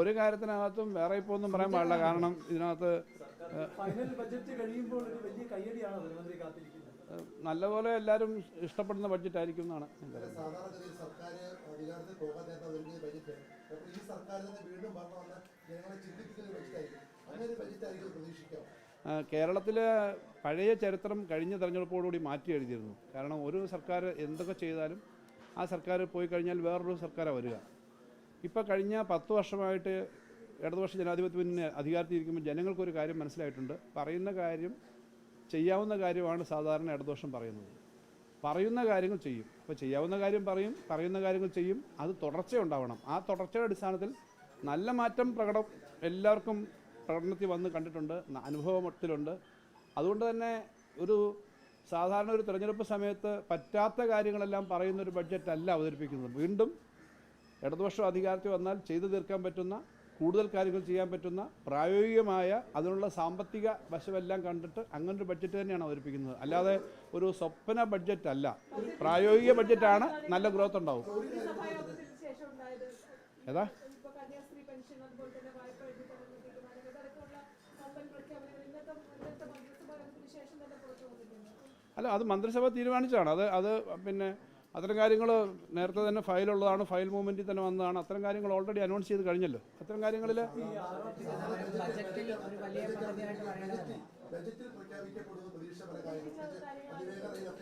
ഒരു കാര്യത്തിനകത്തും വേറെ ഇപ്പോൾ ഒന്നും പറയാൻ പാടില്ല. കാരണം ഇതിനകത്ത് ഫൈനൽ ബജറ്റ് കഴിയുമ്പോൾ ഒരു വലിയ കയ്യടിയാണ് ധനമന്ത്രി കാത്തിരിക്കുന്നത്. നല്ലപോലെ എല്ലാവരും ഇഷ്ടപ്പെടുന്ന ബഡ്ജറ്റ് ആയിരിക്കും എന്നാണ് കേരളത്തിലെ പഴയ ചരിത്രം കഴിഞ്ഞ തെരഞ്ഞെടുപ്പോടുകൂടി മാറ്റി എഴുതിയിരുന്നു. കാരണം ഒരു സർക്കാർ എന്തൊക്കെ ചെയ്താലും ആ സർക്കാർ പോയി കഴിഞ്ഞാൽ വേറൊരു സർക്കാരാണ് വരിക. ഇപ്പോൾ കഴിഞ്ഞ പത്ത് വർഷമായിട്ട് ഇടതുപക്ഷ ജനാധിപത്യ മുന്നണി അധികാരത്തിൽ ഇരിക്കുമ്പോൾ ജനങ്ങൾക്കൊരു കാര്യം മനസ്സിലായിട്ടുണ്ട്. പറയുന്ന കാര്യം ചെയ്യാവുന്ന കാര്യമാണ് സാധാരണ ഇടതുപക്ഷം പറയുന്നത്. പറയുന്ന കാര്യങ്ങൾ ചെയ്യും. അപ്പോൾ ചെയ്യാവുന്ന കാര്യം പറയും പറയുന്ന കാര്യങ്ങൾ ചെയ്യും. അത് തുടർച്ച ഉണ്ടാവണം. ആ തുടർച്ചയുടെ അടിസ്ഥാനത്തിൽ നല്ല മാറ്റം പ്രകടം എല്ലാവർക്കും പ്രകടനത്തിൽ വന്ന് കണ്ടിട്ടുണ്ട് അനുഭവത്തിലുണ്ട്. അതുകൊണ്ട് തന്നെ ഒരു സാധാരണ ഒരു തിരഞ്ഞെടുപ്പ് സമയത്ത് പറ്റാത്ത കാര്യങ്ങളെല്ലാം പറയുന്ന ഒരു ബഡ്ജറ്റ് അല്ല അവതരിപ്പിക്കുന്നത്. വീണ്ടും ഇടതുപക്ഷം അധികാരത്തിൽ വന്നാൽ ചെയ്തു തീർക്കാൻ പറ്റുന്ന കൂടുതൽ കാര്യങ്ങൾ ചെയ്യാൻ പറ്റുന്ന പ്രായോഗികമായ അതിനുള്ള സാമ്പത്തിക വശമെല്ലാം കണ്ടിട്ട് അങ്ങനൊരു ബഡ്ജറ്റ് തന്നെയാണ് അവതരിപ്പിക്കുന്നത്. അല്ലാതെ ഒരു സ്വപ്ന ബഡ്ജറ്റ് അല്ല. പ്രായോഗിക ബഡ്ജറ്റാണ് നല്ല ഗ്രോത്ത് ഉണ്ടാവും. ഏതാ? അല്ല അത് മന്ത്രിസഭ തീരുമാനിച്ചതാണ്. അത് അത് പിന്നെ അത്തരം കാര്യങ്ങൾ നേരത്തെ തന്നെ ഫയലുള്ളതാണ് ഫയൽ മൂവ്മെന്റിൽ തന്നെ വന്നതാണ്. അത്തരം കാര്യങ്ങൾ ഓൾറെഡി അനൗൺസ് ചെയ്ത് കഴിഞ്ഞല്ലോ. അത്തരം കാര്യങ്ങളിൽ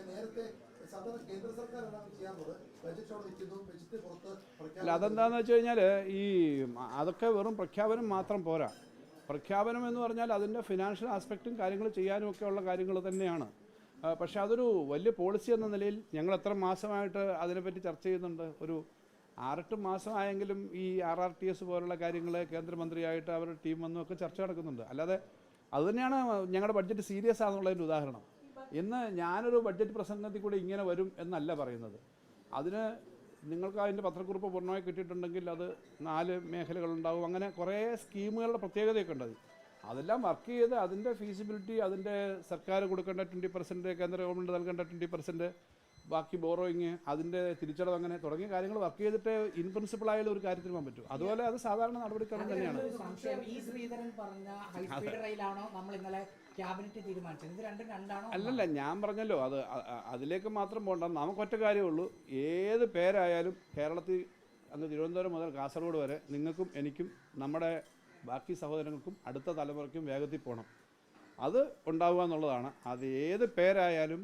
നേരത്തെ അല്ല അതെന്താന്ന് വെച്ച് കഴിഞ്ഞാൽ ഈ അതൊക്കെ വെറും പ്രഖ്യാപനം മാത്രം പോരാ. പ്രഖ്യാപനം എന്ന് പറഞ്ഞാൽ അതിന്റെ ഫിനാൻഷ്യൽ ആസ്പെക്റ്റും കാര്യങ്ങൾ ചെയ്യാനും ഒക്കെ ഉള്ള കാര്യങ്ങൾ തന്നെയാണ്. പക്ഷേ അതൊരു വലിയ പോളിസി എന്ന നിലയിൽ ഞങ്ങൾ എത്ര മാസമായിട്ട് അതിനെപ്പറ്റി ചർച്ച ചെയ്യുന്നുണ്ട്. ഒരു ആറെട്ട് മാസമായെങ്കിലും ഈ ആർ ആർ ടി എസ് പോലുള്ള കാര്യങ്ങൾ കേന്ദ്രമന്ത്രിയായിട്ട് അവരുടെ ടീം വന്നും ഒക്കെ ചർച്ച നടക്കുന്നുണ്ട്. അല്ലാതെ അതുതന്നെയാണ് ഞങ്ങളുടെ ബഡ്ജറ്റ് സീരിയസ് ആണെന്നുള്ളതിന്റെ ഉദാഹരണം. ഇന്ന് ഞാനൊരു ബഡ്ജറ്റ് പ്രസംഗത്തിൽ കൂടി ഇങ്ങനെ വരും എന്നല്ല പറയുന്നത്. അതിന് നിങ്ങൾക്ക് അതിന്റെ പത്രക്കുറിപ്പ് പൂർണമായി കിട്ടിയിട്ടുണ്ടെങ്കിൽ അത് നാല് മേഖലകളുണ്ടാവും. അങ്ങനെ കുറേ സ്കീമുകളുടെ പ്രത്യേകതയൊക്കെ ഉണ്ട് അതിൽ. അതെല്ലാം വർക്ക് ചെയ്ത് അതിന്റെ ഫീസിബിലിറ്റി അതിന്റെ സർക്കാർ കൊടുക്കേണ്ട ട്വന്റി പെർസെന്റ് കേന്ദ്ര ഗവൺമെന്റ് നൽകേണ്ട ട്വന്റി പെർസെന്റ് ബാക്കി ബോറോയിങ് അതിന്റെ തിരിച്ചടവ് അങ്ങനെ തുടങ്ങിയ കാര്യങ്ങൾ വർക്ക് ചെയ്തിട്ട് ഇൻ പ്രിൻസിപ്പിൾ ആയാലും ഒരു കാര്യത്തിന് പോകാൻ പറ്റും. അതുപോലെ അത് സാധാരണ നടപടിക്രമം തന്നെയാണ്. അല്ലല്ല ഞാൻ പറഞ്ഞല്ലോ അത് അതിലേക്ക് മാത്രം പോകണ്ട. നമുക്കൊറ്റ കാര്യമുള്ളൂ ഏത് പേരായാലും കേരളത്തിൽ അങ്ങ് തിരുവനന്തപുരം മുതൽ കാസർഗോഡ് വരെ നിങ്ങൾക്കും എനിക്കും നമ്മുടെ ബാക്കി സഹോദരങ്ങൾക്കും അടുത്ത തലമുറയ്ക്കും വേഗത്തിൽ പോകണം അത് ഉണ്ടാവുക എന്നുള്ളതാണ്. അത് ഏത് പേരായാലും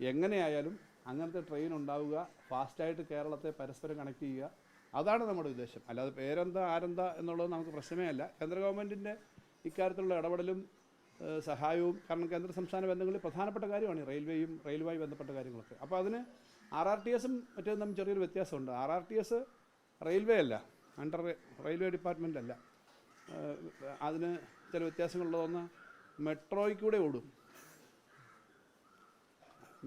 എങ്ങനെയായാലും അങ്ങനത്തെ ട്രെയിൻ ഉണ്ടാവുക ഫാസ്റ്റായിട്ട് കേരളത്തെ പരസ്പരം കണക്ട് ചെയ്യുക അതാണ് നമ്മുടെ ഉദ്ദേശം. അല്ലാതെ പേരെന്താ ആരെന്താ എന്നുള്ളത് നമുക്ക് പ്രശ്നമേ അല്ല. കേന്ദ്ര ഗവൺമെന്റിന്റെ ഇക്കാര്യത്തിലുള്ള ഇടപെടലും സഹായവും കാരണം കേന്ദ്ര സംസ്ഥാന ബന്ധങ്ങളിൽ പ്രധാനപ്പെട്ട കാര്യമാണ് റെയിൽവേയും റെയിൽവേയുമായി ബന്ധപ്പെട്ട കാര്യങ്ങളൊക്കെ. അപ്പോൾ അതിന് ആർ ആർ ടി എസും മറ്റേതും തമ്മിൽ ചെറിയൊരു വ്യത്യാസമുണ്ട്. R R T S railway അല്ല അണ്ടർ റെയിൽവേ ഡിപ്പാർട്ട്മെന്റ് അല്ല അതിന് ചില വ്യത്യാസങ്ങളുള്ളതൊന്ന് മെട്രോയിൽ കൂടെ ഓടും.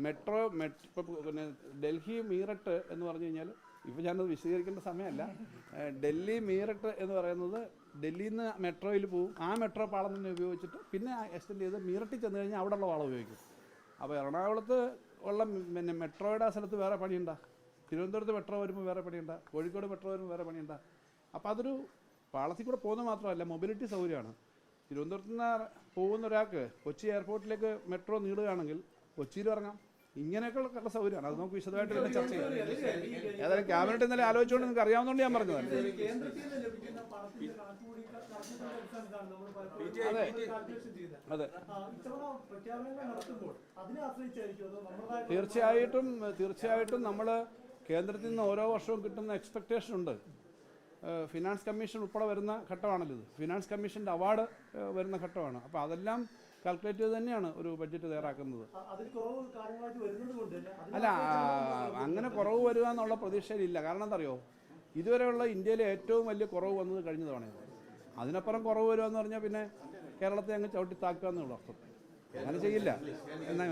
മെട്രോ ഇപ്പോൾ പിന്നെ ഡൽഹി മീററ്റ് എന്ന് പറഞ്ഞു കഴിഞ്ഞാൽ ഇപ്പോൾ ഞാനത് വിശദീകരിക്കേണ്ട സമയമല്ല. ഡൽഹി മീററ്റ് എന്ന് പറയുന്നത് ഡൽഹിയിൽ നിന്ന് മെട്രോയിൽ പോവും. ആ മെട്രോ പാളം തന്നെ ഉപയോഗിച്ചിട്ട് പിന്നെ എക്സ്റ്റെൻഡ് ചെയ്ത് മീററ്റിൽ ചെന്ന് കഴിഞ്ഞാൽ അവിടെയുള്ള പാളം ഉപയോഗിക്കും. അപ്പോൾ എറണാകുളത്ത് ഉള്ള പിന്നെ മെട്രോയുടെ ആ സ്ഥലത്ത് വേറെ പണിയുണ്ടാ. തിരുവനന്തപുരത്ത് മെട്രോ വരുമ്പോൾ വേറെ പണിയുണ്ടാ. കോഴിക്കോട് മെട്രോ വരുമ്പോൾ വേറെ പണിയുണ്ടാ. അപ്പോൾ അതൊരു പാളത്തിൽ കൂടെ പോകുന്നത് മാത്രമല്ല മൊബിലിറ്റി സൗകര്യമാണ്. തിരുവനന്തപുരത്ത് നിന്ന് പോകുന്ന ഒരാൾക്ക് കൊച്ചി എയർപോർട്ടിലേക്ക് മെട്രോ നീളുകയാണെങ്കിൽ കൊച്ചിയിൽ ഇറങ്ങാം. ഇങ്ങനെയൊക്കെയുള്ള സൗകര്യമാണ്. അത് നമുക്ക് വിശദമായിട്ട് ചർച്ച ചെയ്യാം. ഏതായാലും ക്യാബിനറ്റ് ഇന്നലെ ആലോചിച്ചുകൊണ്ട് നിങ്ങൾക്ക് അറിയാവുന്നതുകൊണ്ട് ഞാൻ പറഞ്ഞതാണ്. അതെ. അതോ. തീർച്ചയായിട്ടും തീർച്ചയായിട്ടും നമ്മൾ കേന്ദ്രത്തിൽ നിന്ന് ഓരോ വർഷവും കിട്ടുന്ന എക്സ്പെക്റ്റേഷൻ ഉണ്ട്. ഫിനാൻസ് കമ്മീഷൻ ഉൾപ്പെടെ വരുന്ന ഘട്ടമാണല്ലോ ഇത്. ഫിനാൻസ് കമ്മീഷന്റെ അവാർഡ് വരുന്ന ഘട്ടമാണ്. അപ്പോൾ അതെല്ലാം കാൽക്കുലേറ്റ് ചെയ്ത് തന്നെയാണ് ഒരു ബഡ്ജറ്റ് തയ്യാറാക്കുന്നത്. അല്ല അങ്ങനെ കുറവ് വരിക എന്നുള്ള പ്രതീക്ഷയിലില്ല. കാരണം എന്തറിയോ ഇതുവരെയുള്ള ഇന്ത്യയിലെ ഏറ്റവും വലിയ കുറവ് വന്നത് കഴിഞ്ഞ തവണയാണ് അതിനപ്പുറം കുറവ് വരിക എന്ന് പറഞ്ഞാൽ പിന്നെ കേരളത്തെ അങ്ങ് ചവിട്ടി താക്കുക എന്നുള്ള അർത്ഥം. അങ്ങനെ ചെയ്യില്ല. എന്നാ